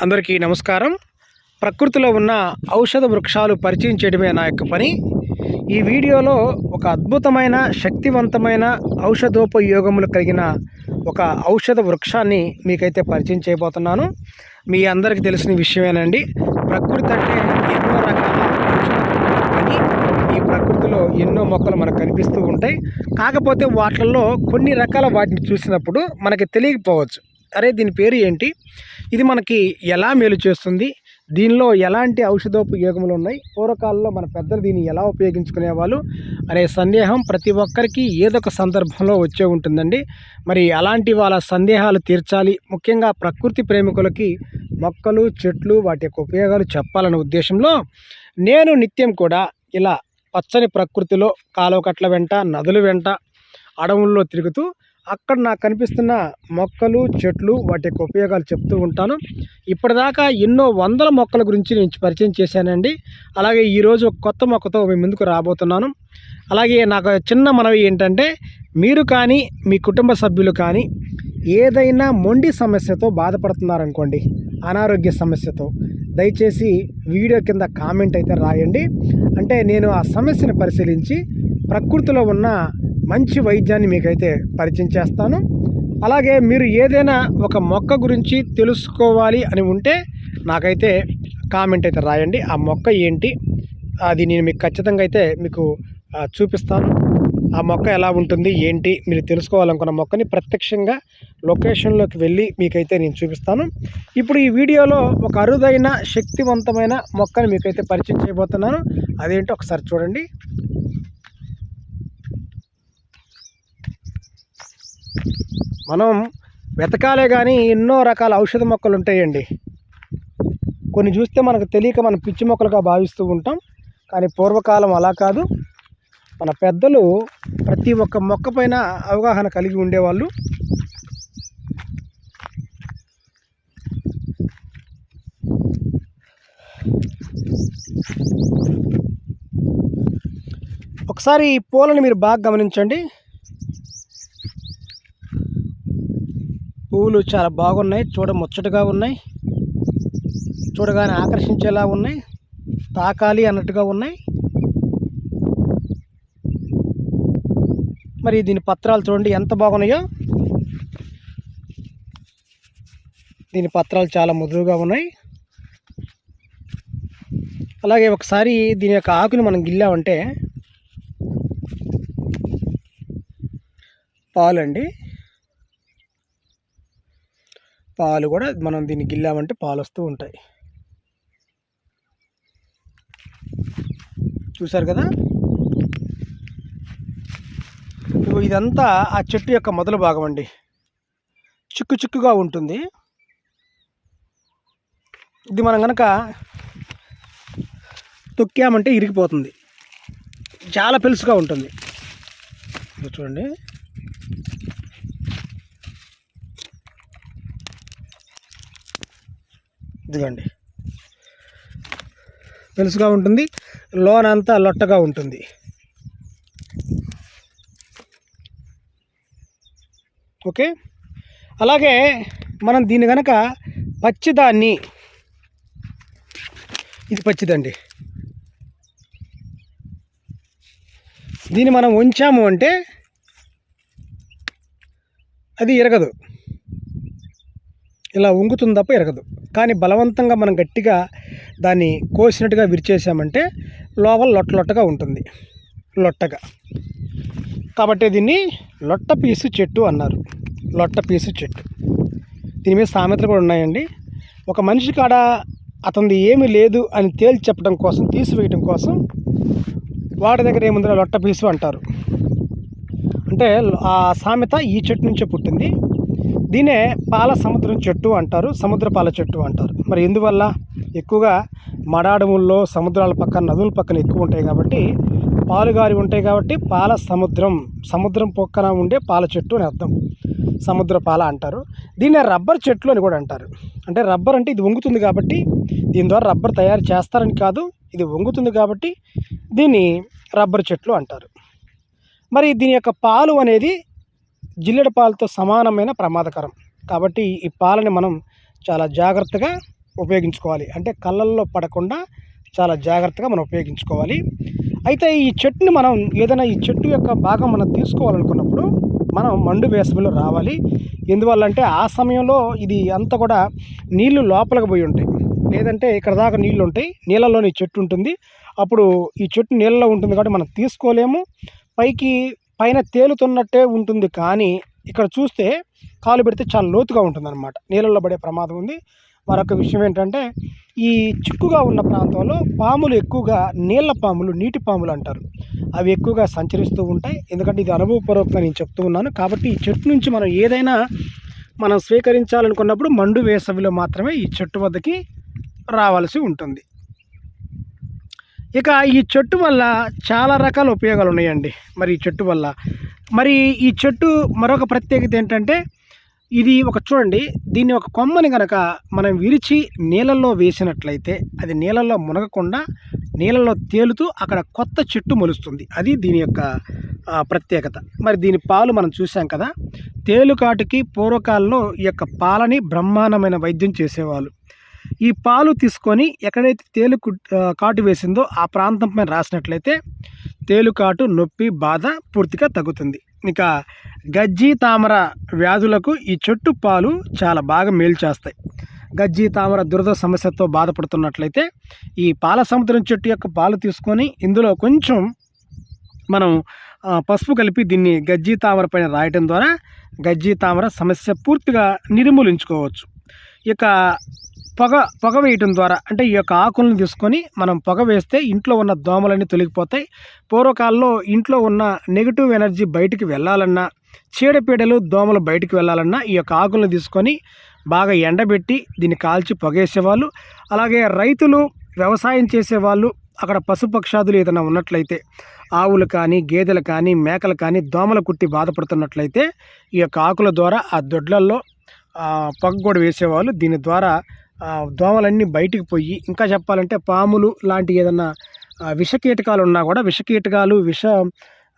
అందరికీ నమస్కారం. ప్రకృతిలో ఉన్న ఔషధ వృక్షాలు పరిచయం చేయడమే నా యొక్క పని. ఈ వీడియోలో ఒక అద్భుతమైన శక్తివంతమైన ఔషధోపయోగములు కలిగిన ఒక ఔషధ వృక్షాన్ని మీకైతే పరిచయం చేయబోతున్నాను. మీ అందరికీ తెలిసిన విషయమేనండి. ప్రకృతి అంటే ఎన్నో రకాల కానీ ఈ ప్రకృతిలో ఎన్నో మొక్కలు మనకు కనిపిస్తూ ఉంటాయి. కాకపోతే వాటిల్లో కొన్ని రకాల వాటిని చూసినప్పుడు మనకి తెలియకపోవచ్చు. అరే దీని పేరు ఏంటి? ఇది మనకి ఎలా మేలు చేస్తుంది? దీనిలో ఎలాంటి ఔషధోపయోగములు ఉన్నాయి? పూర్వకాలంలో మన పెద్దలు దీన్ని ఎలా ఉపయోగించుకునేవాళ్ళు? అనే సందేహం ప్రతి ఒక్కరికి ఏదొక సందర్భంలో వచ్చే ఉంటుందండి. మరి అలాంటి వాళ్ళ సందేహాలు తీర్చాలి. ముఖ్యంగా ప్రకృతి ప్రేమికులకి మొక్కలు చెట్లు వాటి యొక్క ఉపయోగాలు చెప్పాలనే ఉద్దేశంలో నేను నిత్యం కూడా ఇలా పచ్చని ప్రకృతిలో కాలువకట్ల వెంట నదుల వెంట అడవుల్లో తిరుగుతూ అక్కడ నాకు కనిపిస్తున్న మొక్కలు చెట్లు వాటి యొక్క ఉపయోగాలు చెప్తూ ఉంటాను. ఇప్పటిదాకా ఎన్నో వందల మొక్కల గురించి నేను పరిచయం చేశానండి. అలాగే ఈరోజు ఒక కొత్త మొక్కతో మీ ముందుకు రాబోతున్నాను. అలాగే నాకు చిన్న మనవి ఏంటంటే మీరు కానీ మీ కుటుంబ సభ్యులు కానీ ఏదైనా మొండి సమస్యతో బాధపడుతున్నారనుకోండి అనారోగ్య సమస్యతో దయచేసి వీడియో కింద కామెంట్ అయితే రాయండి. అంటే నేను ఆ సమస్యను పరిశీలించి ప్రకృతిలో ఉన్న మంచి వైద్యాన్ని మీకైతే పరిచయం చేస్తాను. అలాగే మీరు ఏదైనా ఒక మొక్క గురించి తెలుసుకోవాలి అని ఉంటే నాకైతే కామెంట్ అయితే రాయండి. ఆ మొక్క ఏంటి? అది నేను మీకు ఖచ్చితంగా అయితే మీకు చూపిస్తాను. ఆ మొక్క ఎలా ఉంటుంది? ఏంటి? మీరు తెలుసుకోవాలనుకున్న మొక్కని ప్రత్యక్షంగా లొకేషన్లోకి వెళ్ళి మీకైతే నేను చూపిస్తాను. ఇప్పుడు ఈ వీడియోలో ఒక అరుదైన శక్తివంతమైన మొక్కని మీకైతే పరిచయం చేయబోతున్నాను. అదేంటో ఒకసారి చూడండి. మనం వెతకాలే కానీ ఎన్నో రకాల ఔషధ మొక్కలు ఉంటాయండి. కొన్ని చూస్తే మనకు తెలియక మనం పిచ్చి మొక్కలుగా భావిస్తూ ఉంటాం. కానీ పూర్వకాలం అలా కాదు. మన పెద్దలు ప్రతి ఒక్క మొక్క పైన అవగాహన కలిగి ఉండేవాళ్ళు. ఒకసారి ఈ పూలను మీరు బాగా గమనించండి. పువ్వులు చాలా బాగున్నాయి చూడ ముచ్చటగా ఉన్నాయి చూడగానే ఆకర్షించేలా ఉన్నాయి తాకాలి అన్నట్టుగా ఉన్నాయి. మరి దీని పత్రాలు చూడండి ఎంత బాగున్నాయో. దీని పత్రాలు చాలా ముదురుగా ఉన్నాయి. అలాగే ఒకసారి దీని యొక్క ఆకుని మనం గిల్లామంటే పాలండి. పాలు కూడా మనం దీన్ని గిల్లామంటే పాలు వస్తూ ఉంటాయి. చూసారు కదా? ఇప్పుడు ఇదంతా ఆ చెట్టు యొక్క మొదలు భాగం అండి. చిక్కు చిక్కుగా ఉంటుంది. ఇది మనం కనుక తొక్కామంటే ఇరిగిపోతుంది. చాలా పెలుసుగా ఉంటుంది. చూడండి. ఇదిగోండి. పెలుసుగా ఉంటుంది లోన్ అంతా లొట్టగా ఉంటుంది. ఓకే? అలాగే మనం దీన్ని కనుక పచ్చిదాన్ని ఇది పచ్చిదండి. దీన్ని మనం ఉంచాము అంటే అది ఎరగదు ఇలా వంగుతుంది తప్ప ఎరగదు. కానీ బలవంతంగా మనం గట్టిగా దాన్ని కోసినట్టుగా విరిచేసామంటే లోపల లొట్ట లొట్టగా ఉంటుంది. లొట్టగా. కాబట్టి దీన్ని లొట్ట పీసు చెట్టు అన్నారు. లొట్ట పీసు చెట్టు. దీని మీద సామెతలు కూడా ఉన్నాయండి. ఒక మనిషి కాడ అతనిది ఏమీ లేదు అని తేల్చి చెప్పడం కోసం తీసివేయడం కోసం వాడి దగ్గర ఏముందో లొట్ట పీసు అంటారు. అంటే ఆ సామెత ఈ చెట్టు నుంచే పుట్టింది. దీనే పాల సముద్రం చెట్టు అంటారు సముద్ర పాల చెట్టు అంటారు. మరి ఎందువల్ల? ఎక్కువగా మడాడముల్లో సముద్రాల పక్కన నదుల పక్కన ఎక్కువ ఉంటాయి కాబట్టి పాలుగారి ఉంటాయి కాబట్టి పాల సముద్రం సముద్రం పక్కన ఉండే పాల చెట్టు అని అర్థం. సముద్ర పాల అంటారు. దీన్ని రబ్బర్ చెట్లు అని కూడా అంటారు. అంటే రబ్బర్ అంటే ఇది వంగుతుంది కాబట్టి దీని ద్వారా రబ్బర్ తయారు చేస్తారని కాదు ఇది వంగుతుంది కాబట్టి దీన్ని రబ్బర్ చెట్లు అంటారు. మరి దీని యొక్క పాలు అనేది జిల్లెడ పాలతో సమానమైన ప్రమాదకరం. కాబట్టి ఈ పాలని మనం చాలా జాగ్రత్తగా ఉపయోగించుకోవాలి. అంటే కళ్ళల్లో పడకుండా చాలా జాగ్రత్తగా మనం ఉపయోగించుకోవాలి. అయితే ఈ చెట్టుని మనం ఏదైనా ఈ చెట్టు యొక్క భాగం మనం తీసుకోవాలనుకున్నప్పుడు మనం మండు వేసవిలో రావాలి. ఎందువల్ల అంటే ఆ సమయంలో ఇది అంతా కూడా నీళ్ళు లోపలికి పోయి ఉంటాయి. లేదంటే ఇక్కడ దాకా నీళ్ళు ఉంటాయి. నీళ్ళలోని చెట్టు ఉంటుంది. అప్పుడు ఈ చెట్టు నీళ్ళలో ఉంటుంది కాబట్టి మనం తీసుకోలేము. పైకి పైన తేలుతున్నట్టే ఉంటుంది. కానీ ఇక్కడ చూస్తే కాలు పెడితే చాలా లోతుగా ఉంటుందన్నమాట. నీళ్ళల్లో పడే ప్రమాదం ఉంది. మరొక విషయం ఏంటంటే ఈ చిక్కుగా ఉన్న ప్రాంతంలో పాములు ఎక్కువగా నీళ్ళ పాములు నీటి పాములు అంటారు. అవి ఎక్కువగా సంచరిస్తూ ఉంటాయి. ఎందుకంటే ఇది అనుభవపూర్వకంగా నేను చెప్తూ ఉన్నాను. కాబట్టి ఈ చెట్టు నుంచి మనం ఏదైనా మనం స్వీకరించాలనుకున్నప్పుడు మండు వేసవిలో మాత్రమే ఈ చెట్టు వద్దకి రావాల్సి ఉంటుంది. ఇక ఈ చెట్టు వల్ల చాలా రకాల ఉపయోగాలు ఉన్నాయండి. మరి ఈ చెట్టు వల్ల. మరి ఈ చెట్టు మరొక ప్రత్యేకత ఏంటంటే ఇది ఒక చూడండి దీన్ని ఒక కొమ్మని కనుక మనం విరిచి నీళ్ళల్లో వేసినట్లయితే అది నీళ్ళల్లో మునగకుండా నీళ్ళల్లో తేలుతూ అక్కడ కొత్త చెట్టు మొలుస్తుంది. అది దీని యొక్క ప్రత్యేకత. మరి దీని పాలు మనం చూసాం కదా తేలుకాటుకి పూర్వకాలంలో ఈ యొక్క పాలని బ్రహ్మాండమైన వైద్యం చేసేవాళ్ళు. ఈ పాలు తీసుకొని ఎక్కడైతే తేలు కు- కాటు వేసిందో ఆ ప్రాంతం పైన రాసినట్లయితే తేలుకాటు నొప్పి బాధ పూర్తిగా తగ్గుతుంది. ఇక గజ్జి తామర వ్యాధులకు ఈ చెట్టు పాలు చాలా బాగా మేలు చేస్తాయి. గజ్జి తామర దురద సమస్యతో బాధపడుతున్నట్లయితే ఈ పాల సముద్రం చెట్టు యొక్క పాలు తీసుకొని ఇందులో కొంచెం మనం పసుపు కలిపి దీన్ని గజ్జి తామర పైన రాయటం ద్వారా గజ్జి తామర సమస్య పూర్తిగా నిర్మూలించుకోవచ్చు. ఇక పొగ పొగ వేయటం ద్వారా అంటే ఈ యొక్క ఆకులను తీసుకొని మనం పొగ వేస్తే ఇంట్లో ఉన్న దోమలన్నీ తొలగిపోతాయి. పూర్వకాలంలో ఇంట్లో ఉన్న నెగిటివ్ ఎనర్జీ బయటికి వెళ్ళాలన్నా చీడపీడలు దోమలు బయటికి వెళ్ళాలన్నా ఈ యొక్క ఆకులను తీసుకొని బాగా ఎండబెట్టి దీన్ని కాల్చి పొగేసేవాళ్ళు. అలాగే రైతులు వ్యవసాయం చేసేవాళ్ళు అక్కడ పశుపక్షాదులు ఏదైనా ఉన్నట్లయితే ఆవులు కానీ గేదెలు కానీ మేకలు కానీ దోమలు కుట్టి బాధపడుతున్నట్లయితే ఈ యొక్క ఆకుల ద్వారా ఆ దొడ్లల్లో ఆ, పొగ కూడా వేసేవాళ్ళు. దీని ద్వారా దోమలన్నీ బయటికి పోయి ఇంకా చెప్పాలంటే పాములు లాంటి ఏదన్నా విషకీటకాలు ఉన్నా కూడా విషకీటకాలు విష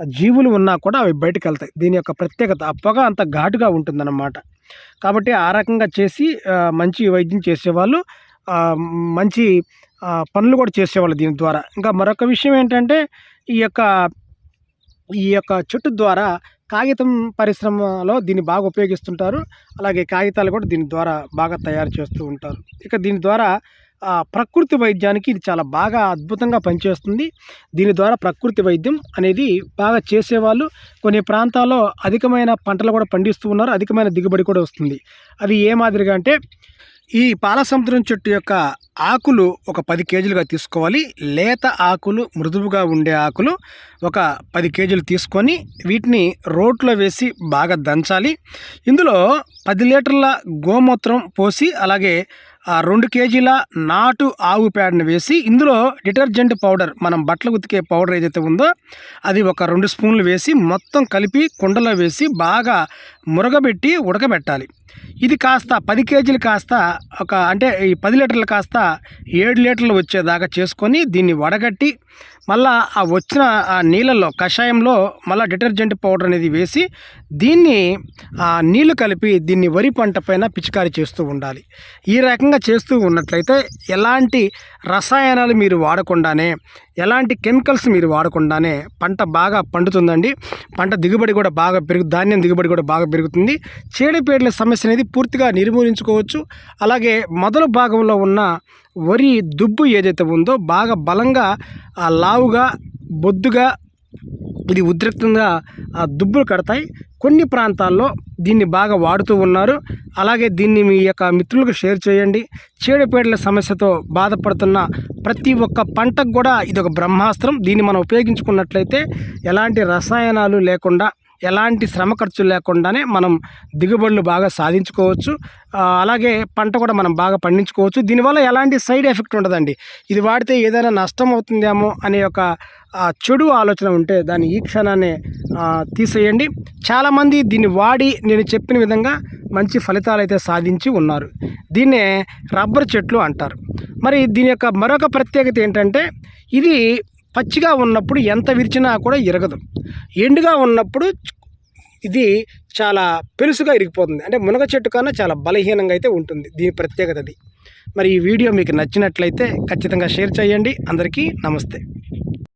జీవులు ఉన్నా కూడా అవి బయటకు వెళ్తాయి. దీని యొక్క ప్రత్యేకత ఆ పొగ అంత ఘాటుగా ఉంటుందన్నమాట. కాబట్టి ఆ రకంగా చేసి మంచి వైద్యం చేసేవాళ్ళు మంచి పనులు కూడా చేసేవాళ్ళు దీని ద్వారా. ఇంకా మరొక విషయం ఏంటంటే ఈ యొక్క ఈ యొక్క చెట్టు ద్వారా కాగితం పరిశ్రమలో దీన్ని బాగా ఉపయోగిస్తుంటారు. అలాగే కాగితాలు కూడా దీని ద్వారా బాగా తయారు చేస్తూ ఉంటారు. ఇక దీని ద్వారా ప్రకృతి వైద్యానికి ఇది చాలా బాగా అద్భుతంగా పనిచేస్తుంది. దీని ద్వారా ప్రకృతి వైద్యం అనేది బాగా చేసేవాళ్ళు. కొన్ని ప్రాంతాల్లో అధికమైన పంటలు కూడా పండిస్తూ ఉన్నారు. అధికమైన దిగుబడి కూడా వస్తుంది. అది ఏ మాదిరిగా అంటే ఈ పాలసముద్రం చెట్టు యొక్క ఆకులు ఒక పది కేజీలుగా తీసుకోవాలి. లేత ఆకులు మృదువుగా ఉండే ఆకులు ఒక పది కేజీలు తీసుకొని వీటిని రోట్లో వేసి బాగా దంచాలి. ఇందులో పది లీటర్ల గోమూత్రం పోసి అలాగే ఆ రెండు కేజీల నాటు ఆవు పేడను వేసి ఇందులో డిటర్జెంట్ పౌడర్ మనం బట్టలు ఉతికే పౌడర్ ఏదైతే ఉందో అది ఒక రెండు స్పూన్లు వేసి మొత్తం కలిపి కుండలో వేసి బాగా మురగబెట్టి ఉడకబెట్టాలి. ఇది కాస్త పది కేజీలు కాస్త ఒక అంటే ఈ పది లీటర్లు కాస్త ఏడు లీటర్లు వచ్చేదాకా చేసుకొని దీన్ని వడగట్టి మళ్ళా ఆ వచ్చిన ఆ నీళ్ళల్లో కషాయంలో మళ్ళీ డిటర్జెంట్ పౌడర్ అనేది వేసి దీన్ని ఆ నీళ్ళు కలిపి దీన్ని వరి పంట పైన పిచికారీ చేస్తూ ఉండాలి. ఈ రకంగా చేస్తూ ఉన్నట్లయితే ఎలాంటి రసాయనాలు మీరు వాడకుండానే ఎలాంటి కెమికల్స్ మీరు వాడకుండానే పంట బాగా పండుతుందండి. పంట దిగుబడి కూడా బాగా పెరుగు ధాన్యం దిగుబడి కూడా బాగా పెరుగుతుంది. చీడపీడల సమస్య అనేది పూర్తిగా నిర్మూలించుకోవచ్చు. అలాగే మొదలు భాగంలో ఉన్న వరి దుబ్బు ఏదైతే ఉందో బాగా బలంగా ఆ లావుగా బొద్దుగా ఇది ఉద్రిక్తంగా ఆ, దుబ్బులు కడతాయి. కొన్ని ప్రాంతాల్లో దీన్ని బాగా వాడుతూ ఉన్నారు. అలాగే దీన్ని మీ యొక్క మిత్రులకు షేర్ చేయండి. చీడపీడల సమస్యతో బాధపడుతున్న ప్రతి ఒక్క పంటకు కూడా ఇది ఒక బ్రహ్మాస్త్రం. దీన్ని మనం ఉపయోగించుకున్నట్లయితే ఎలాంటి రసాయనాలు లేకుండా ఎలాంటి శ్రమ ఖర్చు లేకుండానే మనం దిగుబడులు బాగా సాధించుకోవచ్చు. అలాగే పంట కూడా మనం బాగా పండించుకోవచ్చు. దీనివల్ల ఎలాంటి సైడ్ ఎఫెక్ట్ ఉండదండి. ఇది వాడితే ఏదైనా నష్టం అవుతుందేమో అనే ఒక చెడు ఆలోచన ఉంటే దాన్ని ఈ క్షణాన్ని తీసేయండి. చాలామంది దీన్ని వాడి నేను చెప్పిన విధంగా మంచి ఫలితాలు అయితే సాధించి ఉన్నారు. దీన్నే రబ్బర్ చెట్లు అంటారు. మరి దీని యొక్క మరొక ప్రత్యేకత ఏంటంటే ఇది పచ్చిగా ఉన్నప్పుడు ఎంత విరిచినా కూడా ఇరగదు. ఎండుగా ఉన్నప్పుడు ఇది చాలా పెలుసుగా ఇరిగిపోతుంది. అంటే మునగ చెట్టు కన్నా చాలా బలహీనంగా అయితే ఉంటుంది. దీని ప్రత్యేకత అది. మరి ఈ వీడియో మీకు నచ్చినట్లయితే ఖచ్చితంగా షేర్ చేయండి. అందరికీ నమస్తే.